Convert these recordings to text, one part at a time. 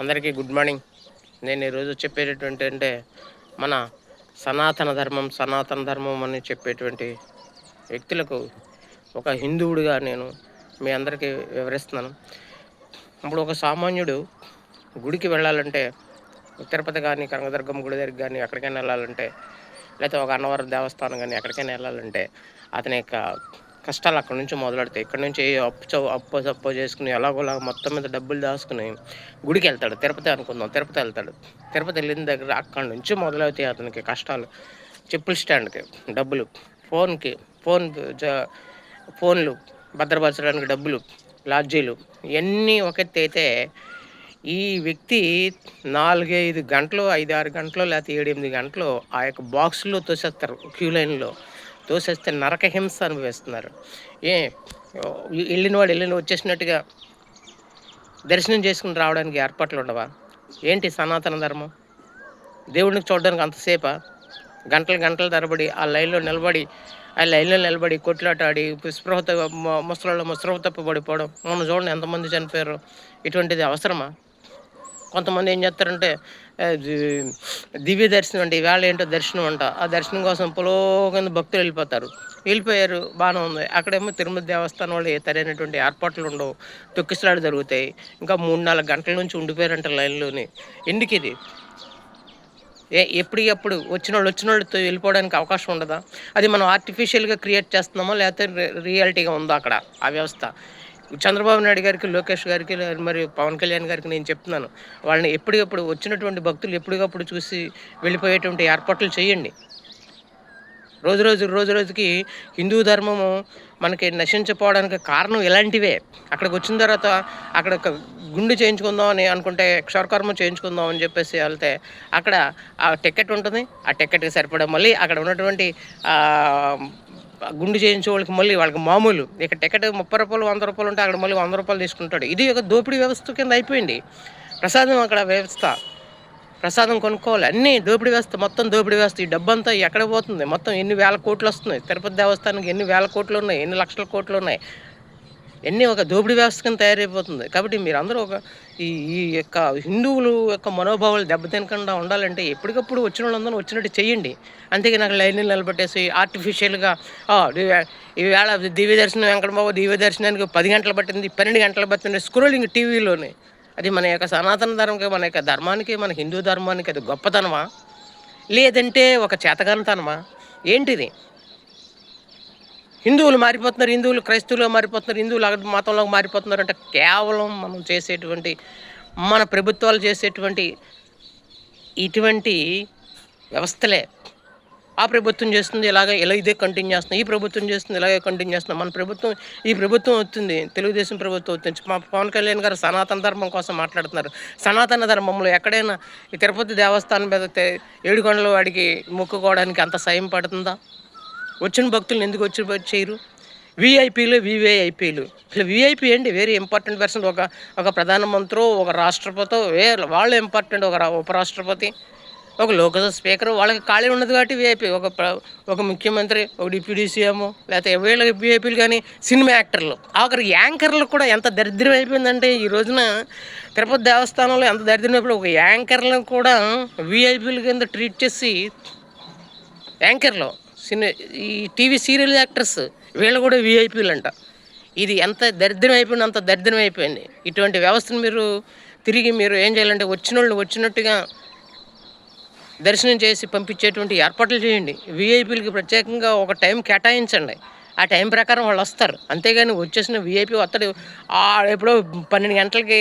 అందరికీ good morning. నేను ఈరోజు చెప్పేటటువంటి అంటే మన సనాతన ధర్మం సనాతన ధర్మం అని చెప్పేటువంటి వ్యక్తులకు ఒక హిందువుడిగా నేను మీ అందరికీ వివరిస్తున్నాను. ఇప్పుడు ఒక సామాన్యుడు గుడికి వెళ్ళాలంటే తిరుపతి కానీ కనకదుర్గం గుడి దగ్గరికి కానీ ఎక్కడికైనా వెళ్ళాలంటే లేకపోతే ఒక అన్నవరం దేవస్థానం కానీ ఎక్కడికైనా వెళ్ళాలంటే అతని యొక్క కష్టాలు అక్కడి నుంచి మొదలెడతాయి. ఇక్కడ నుంచి అప్పు చ- అప్పు సప్పు చేసుకుని ఎలాగోలా మొత్తం మీద డబ్బులు దాచుకుని గుడికి వెళ్తాడు. తిరుపతి అనుకుందాం. తిరుపతి వెళ్తాడు. తిరుపతి వెళ్ళిన దగ్గర అక్కడి నుంచి మొదలవుతాయి అతనికి కష్టాలు. చెప్పుల స్టాండ్కి డబ్బులు. ఫోన్కి ఫోన్ జ- ఫోన్లు భద్రపరచడానికి డబ్బులు లాడ్జీలు ఇవన్నీ ఒక అయితే ఈ వ్యక్తి నాలుగైదు గంటలు ఐదు ఆరు గంటలు లేకపోతే ఏడు ఎనిమిది గంటలు ఆ యొక్క బాక్సులో తోసేస్తారు క్యూ లైన్లో. తోసేస్తే నరకహింస అనుభవిస్తున్నారు. ఏ వెళ్ళిన వాడు వెళ్ళిన వచ్చేసినట్టుగా దర్శనం చేసుకుని రావడానికి ఏర్పాట్లు ఉండవా? ఏంటి సనాతన ధర్మం? దేవుడిని చూడడానికి అంతసేపా? గంటలు గంటల తరబడి ఆ లైన్లో నిలబడి ఆ లైన్లో నిలబడి కొట్లాటాడి స్పృహత ముసలలో ముసృహ తప్పబడిపోవడం మనం చూడండి ఎంతమంది చనిపోయారు. ఇటువంటిది అవసరమా? కొంతమంది ఏం చేస్తారంటే దివ్య దర్శనం అంటే ఈవేళ ఏంటో దర్శనం అంట. ఆ దర్శనం కోసం పొలో కింద భక్తులు వెళ్ళిపోతారు. వెళ్ళిపోయారు బాగానే ఉంది. అక్కడేమో తిరుమల దేవస్థానం వాళ్ళు ఏ సరైనటువంటి ఏర్పాట్లు ఉండవు. తొక్కిసలాడు జరుగుతాయి. ఇంకా మూడు నాలుగు గంటల నుంచి ఉండిపోయారంట లైన్లోని ఎందుకు ఇది? ఏ ఎప్పటికప్పుడు వచ్చిన వాళ్ళు వచ్చిన వాళ్ళతో వెళ్ళిపోవడానికి అవకాశం ఉండదా? అది మనం ఆర్టిఫిషియల్గా క్రియేట్ చేస్తున్నామో లేకపోతే రియాలిటీగా ఉందా అక్కడ ఆ వ్యవస్థ? చంద్రబాబు నాయుడు గారికి లోకేష్ గారికి మరియు పవన్ కళ్యాణ్ గారికి నేను చెప్తున్నాను. వాళ్ళని ఎప్పటికప్పుడు వచ్చినటువంటి భక్తులు ఎప్పటికప్పుడు చూసి వెళ్ళిపోయేటువంటి ఏర్పాట్లు చేయండి. రోజు రోజు రోజు రోజుకి హిందూ ధర్మము మనకి నశించిపోవడానికి కారణం ఇలాంటివే. అక్కడికి వచ్చిన తర్వాత అక్కడ ఒక గుండు చేయించుకుందాం అని అనుకుంటే క్షరకర్మ చేయించుకుందాం అని చెప్పేసి వెళ్తే అక్కడ ఆ టికెట్ ఉంటుంది. ఆ టికెట్కి సరిపడా మళ్ళీ అక్కడ ఉన్నటువంటి గుండు చేయించే వాళ్ళకి మళ్ళీ వాళ్ళకి మామూలు. ఇక టికెట్ ముప్పై రూపాయలు వంద రూపాయలు ఉంటే అక్కడ మళ్ళీ వంద రూపాయలు తీసుకుంటాడు. ఇది ఒక దోపిడీ వ్యవస్థ కింద అయిపోయింది. ప్రసాదం అక్కడ వ్యవస్థ. ప్రసాదం కొనుక్కోవాలి. అన్నీ దోపిడీ వ్యవస్థ మొత్తం దోపిడీ వ్యవస్థ. ఈ డబ్బంతా ఎక్కడ పోతుంది? మొత్తం ఎన్ని వేల కోట్లు వస్తున్నాయి? తిరుపతి దేవస్థానానికి ఎన్ని వేల కోట్లు ఉన్నాయి? ఎన్ని లక్షల కోట్లు ఉన్నాయి? ఎన్ని ఒక దోపిడీ వ్యవస్థ కింద తయారైపోతుంది. కాబట్టి మీరందరూ ఒక ఈ ఈ యొక్క హిందువులు యొక్క మనోభావాలు దెబ్బతినకుండా ఉండాలంటే ఎప్పటికప్పుడు వచ్చిన వాళ్ళందరూ వచ్చినట్టు చేయండి. అంతేగా నాకు లైన్లు నిలబెట్టేసి ఆర్టిఫిషియల్గా ఈవేళ దివ్య దర్శనం వెంకటబాబు దివ్య దర్శనానికి పది గంటలు పట్టింది పన్నెండు గంటలు పట్టింది స్క్రోలింగ్ టీవీలోనే. అది మన యొక్క సనాతన ధర్మంకి మన యొక్క ధర్మానికి మన హిందూ ధర్మానికి అది గొప్పతనమా? లేదంటే ఒక చేతగానితనమా? ఏంటిది? హిందువులు మారిపోతున్నారు హిందువులు క్రైస్తవులుగా మారిపోతున్నారు హిందువులు అక్కడ మతంలో మారిపోతున్నారు అంటే కేవలం మనం చేసేటువంటి మన ప్రభుత్వాలు చేసేటువంటి ఇటువంటి వ్యవస్థలే. ఆ ప్రభుత్వం చేస్తుంది ఇలాగ ఇలా ఇదే కంటిన్యూ చేస్తుంది ఈ ప్రభుత్వం చేస్తుంది ఇలాగే కంటిన్యూ చేస్తుంది మన ప్రభుత్వం ఈ ప్రభుత్వం వస్తుంది తెలుగుదేశం ప్రభుత్వం వస్తుంది మా పవన్ కళ్యాణ్ గారు సనాతన ధర్మం కోసం మాట్లాడుతున్నారు. సనాతన ధర్మంలో ఎక్కడైనా ఈ తిరుపతి దేవస్థానం మీద తే- ఏడుకొండల వాడికి మొక్కుకోవడానికి అంత సాయం పడుతుందా? వచ్చిన భక్తులను ఎందుకు వచ్చి చేయరు? విఐపీలు వివిఐపీలు ఇట్లా విఐపీ ఏంటి? వెరీ ఇంపార్టెంట్ పర్సన్ ఒక ఒక ప్రధానమంత్రి ఒక రాష్ట్రపతి వే వాళ్ళు ఇంపార్టెంట్ ఒక ఉపరాష్ట్రపతి ఒక లోకసభ స్పీకర్ వాళ్ళకి ఖాళీ ఉండదు కాబట్టి విఐపీ ఒక ఒక ముఖ్యమంత్రి ఒక డిప్యూటీ సీఎం లేకపోతే వీళ్ళ విఐపీలు కానీ సినిమా యాక్టర్లు. ఆఖరి యాంకర్లు కూడా ఎంత దరిద్రం అయిపోయిందంటే ఈ రోజున తిరుపతి దేవస్థానంలో ఎంత దరిద్రం అయిపోయి ఒక యాంకర్లను కూడా విఐపీల కింద ట్రీట్ చేసి యాంకర్లు సినీ ఈ టీవీ సీరియల్ యాక్టర్స్ వీళ్ళు కూడా విఐపీలు అంట ఇది ఎంత దరిద్రం అయిపోయింది అంత దరిద్రం అయిపోయింది. ఇటువంటి వ్యవస్థను మీరు తిరిగి మీరు ఏం చేయాలంటే వచ్చిన వాళ్ళు వచ్చినట్టుగా దర్శనం చేసి పంపించేటువంటి ఏర్పాట్లు చేయండి. విఐపీలకి ప్రత్యేకంగా ఒక టైం కేటాయించండి. ఆ టైం ప్రకారం వాళ్ళు వస్తారు. అంతేగాని వచ్చేసిన విఐపి వస్తాడు ఎప్పుడో పన్నెండు గంటలకి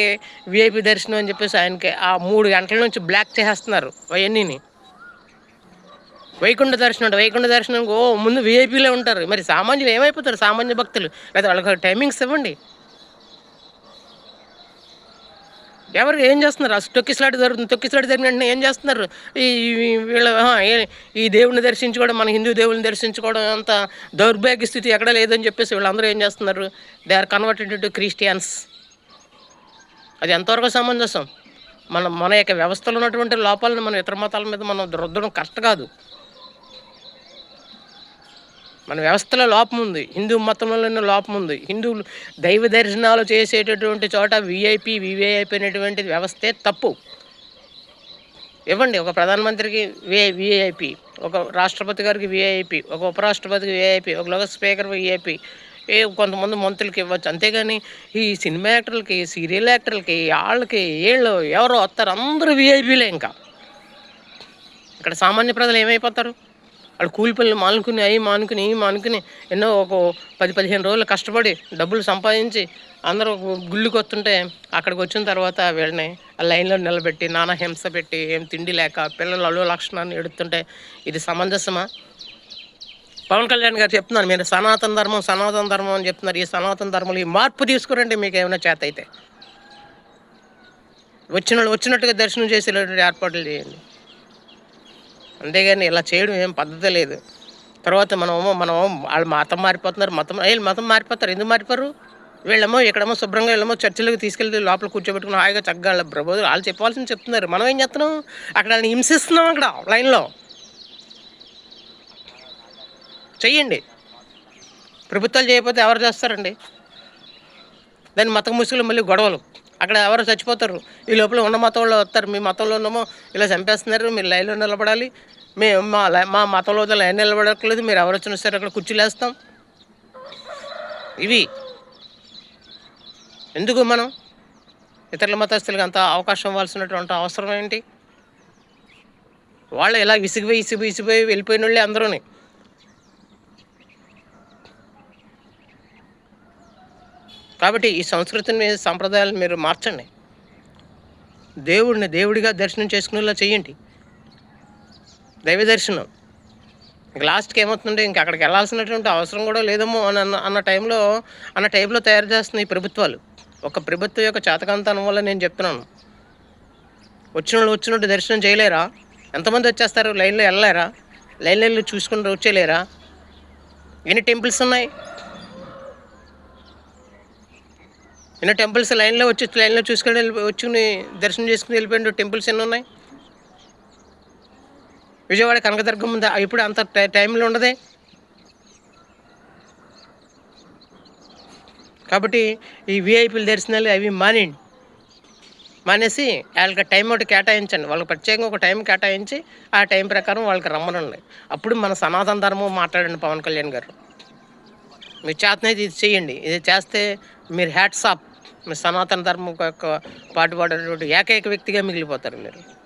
విఐపి దర్శనం అని చెప్పేసి ఆయనకి ఆ మూడు గంటల నుంచి బ్లాక్ చేసేస్తున్నారు. అవన్నీని. వైకుంఠ దర్శనం అంటే. వైకుంఠ దర్శనం ఓ ముందు విఐపీలే ఉంటారు. మరి సామాన్యులు ఏమైపోతారు? సామాన్య భక్తులు. లేదా వాళ్ళకి టైమింగ్స్ ఇవ్వండి. ఎవరు ఏం చేస్తున్నారు? అసలు తొక్కిసలాట జరుగుతుంది తొక్కిసలాట జరిగిన వెంటనే ఏం చేస్తున్నారు? ఈ వీళ్ళ ఈ దేవుడిని దర్శించుకోవడం మన హిందూ దేవుడిని దర్శించుకోవడం అంత దౌర్భాగ్య స్థితి ఎక్కడ లేదని చెప్పేసి వీళ్ళందరూ ఏం చేస్తున్నారు? They are converted to Christians అది ఎంతవరకు సమంజసం? మన మన యొక్క వ్యవస్థలో ఉన్నటువంటి లోపాలను మనం ఇతర మతాల మీద మనం రుద్దడం కరెక్ట్ కాదు. మన వ్యవస్థలో లోపం ఉంది. హిందూ మతంలోనే లోపం ఉంది. హిందువులు దైవ దర్శనాలు చేసేటటువంటి చోట విఐపి వివిఐపి అనేటువంటి వ్యవస్థే తప్పు. ఇవ్వండి ఒక ప్రధానమంత్రికి విఐ విఐపి ఒక రాష్ట్రపతి గారికి విఐపి ఒక ఉపరాష్ట్రపతికి విఐపి ఒక లోక స్పీకర్ విఐపి ఏ కొంతమంది మంత్రులకి ఇవ్వచ్చు. అంతేగాని ఈ సినిమా యాక్టర్లకి సీరియల్ యాక్టర్లకి వాళ్ళకి వీళ్ళు ఎవరో వస్తారు. అందరూ విఐపీలే ఇంకా. ఇక్కడ సామాన్య ప్రజలు ఏమైపోతారు? అక్కడ కూలి పనులు మానుకుని అవి మానుకుని ఇవి మానుకుని ఎన్నో ఒక పది పదిహేను రోజులు కష్టపడి డబ్బులు సంపాదించి అందరూ గుళ్ళుకి వస్తుంటే అక్కడికి వచ్చిన తర్వాత వీళ్ళని ఆ లైన్లో నిలబెట్టి నానా హింస పెట్టి ఏం తిండి లేక పిల్లలు అల్లు లక్షణాన్ని ఎడుతుంటే ఇది సమంజసమా? పవన్ కళ్యాణ్ గారు చెప్తున్నారు మీరు సనాతన ధర్మం సనాతన ధర్మం అని చెప్తున్నారు. ఈ సనాతన ధర్మంలో ఈ మార్పు తీసుకురండి మీకు ఏమైనా చేత అయితే. వచ్చిన వాళ్ళు వచ్చినట్టుగా దర్శనం చేసేటువంటి ఏర్పాట్లు చేయండి. అంతేగాని ఇలా చేయడం ఏం పద్ధతి లేదు. తర్వాత మనమేమో మనం వాళ్ళు మతం మారిపోతున్నారు మతం వీళ్ళు మతం మారిపోతారు ఎందుకు మారిపోరు? వీళ్ళేమో ఇక్కడేమో శుభ్రంగా వీళ్ళేమో చర్చిలకు తీసుకెళ్తే లోపల కూర్చోబెట్టుకుని హాయిగా చక్కగా వాళ్ళ బ్రబోదు వాళ్ళు చెప్పాల్సింది చెప్తున్నారు. మనం ఏం చేస్తున్నాం? అక్కడ వాళ్ళని హింసిస్తున్నాం అక్కడ లైన్లో. చెయ్యండి. ప్రభుత్వాలు చేయకపోతే ఎవరు చేస్తారండి? దాన్ని మతం ముసుగులు మళ్ళీ గొడవలు. అక్కడ ఎవరు చచ్చిపోతారు? ఈ లోపల ఉన్న మతం వాళ్ళు వస్తారు. మీ మతంలో ఉన్నామో ఇలా చంపేస్తున్నారు. మీరు లైన్లో నిలబడాలి. మేము మా మా మతంలో లైన్ నిలబడట్లేదు. మీరు ఎవరు వచ్చినా సరే అక్కడ కుర్చీలేస్తాం ఇవి ఎందుకు మనం ఇతరుల మతస్థులకు అంత అవకాశం ఇవ్వాల్సినటువంటి అవసరం ఏంటి? వాళ్ళు ఇలా విసిగిపోయి విసిగిపోయి విసిగిపోయి వెళ్ళిపోయిన వాళ్ళే అందరూనే. కాబట్టి ఈ సంస్కృతిని సంప్రదాయాలు మీరు మార్చండి. దేవుడిని దేవుడిగా దర్శనం చేసుకునేలా చేయండి. దైవ దర్శనం. ఇంక లాస్ట్కి ఏమవుతుందంటే ఇంక అక్కడికి వెళ్ళాల్సినటువంటి అవసరం కూడా లేదేమో అని అన్న అన్న టైంలో అన్న టైంలో తయారు చేస్తున్నాయి ఈ ప్రభుత్వాలు. ఒక ప్రభుత్వం యొక్క చేతకంతనం వల్ల నేను చెప్తున్నాను. వచ్చిన వాళ్ళు వచ్చినట్టు దర్శనం చేయలేరా? ఎంతమంది వచ్చేస్తారు? లైన్లో వెళ్ళలేరా? లైన్లో వెళ్ళి చూసుకుంటూ వచ్చేయలేరా ఎన్ని టెంపుల్స్ ఉన్నాయి? ఎన్నో టెంపుల్స్ లైన్లో వచ్చి లైన్లో చూసుకొని వెళ్ళి వచ్చుకుని దర్శనం చేసుకుని వెళ్ళిపోయిన టెంపుల్స్ ఎన్ని ఉన్నాయి? విజయవాడ కనకదుర్గం ఉందా? ఇప్పుడు అంత టై- టైంలో ఉండదే. కాబట్టి ఈ విఐపీల దర్శనాలు అవి మానేయండి. మానేసి వాళ్ళకి టైం ఒకటి కేటాయించండి. వాళ్ళకి ప్రత్యేకంగా ఒక టైం కేటాయించి ఆ టైం ప్రకారం వాళ్ళకి రమ్మనండి. అప్పుడు మన సనాతన ధర్మం మాట్లాడండి పవన్ కళ్యాణ్ గారు. మీరు చేతనైతే ఇది చేయండి. ఇది చేస్తే మీరు హ్యాట్స్ ఆఫ్. సనాతన ధర్మం యొక్క పాటుపడేటువంటి ఏకైక వ్యక్తిగా మిగిలిపోతారు మీరు.